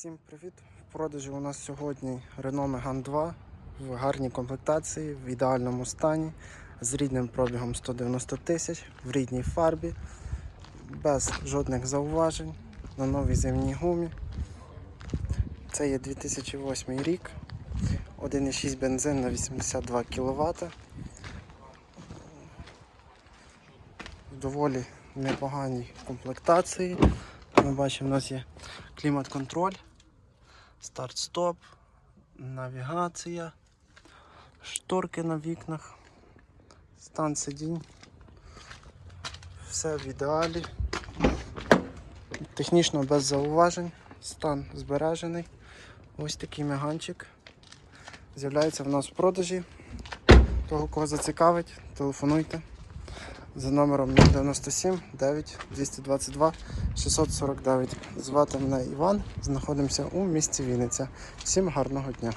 Всім привіт! В продажі у нас сьогодні Renault Megane 2 в гарній комплектації, в ідеальному стані, з рідним пробігом 190 тисяч, в рідній фарбі, без жодних зауважень, на новій зимній гумі. Це є 2008 рік, 1,6 бензин на 82 кВт. В доволі непоганій комплектації. Ми бачимо, у нас є клімат-контроль, старт-стоп, навігація, шторки на вікнах, стан сидінь. Все в ідеалі. Технічно без зауважень, стан збережений. Ось такий меганчик. З'являється в нас в продажі. Того, кого зацікавить, телефонуйте за номером 097 9 222 649. Звати мене Іван, знаходимося у місті Вінниця. Всім гарного дня!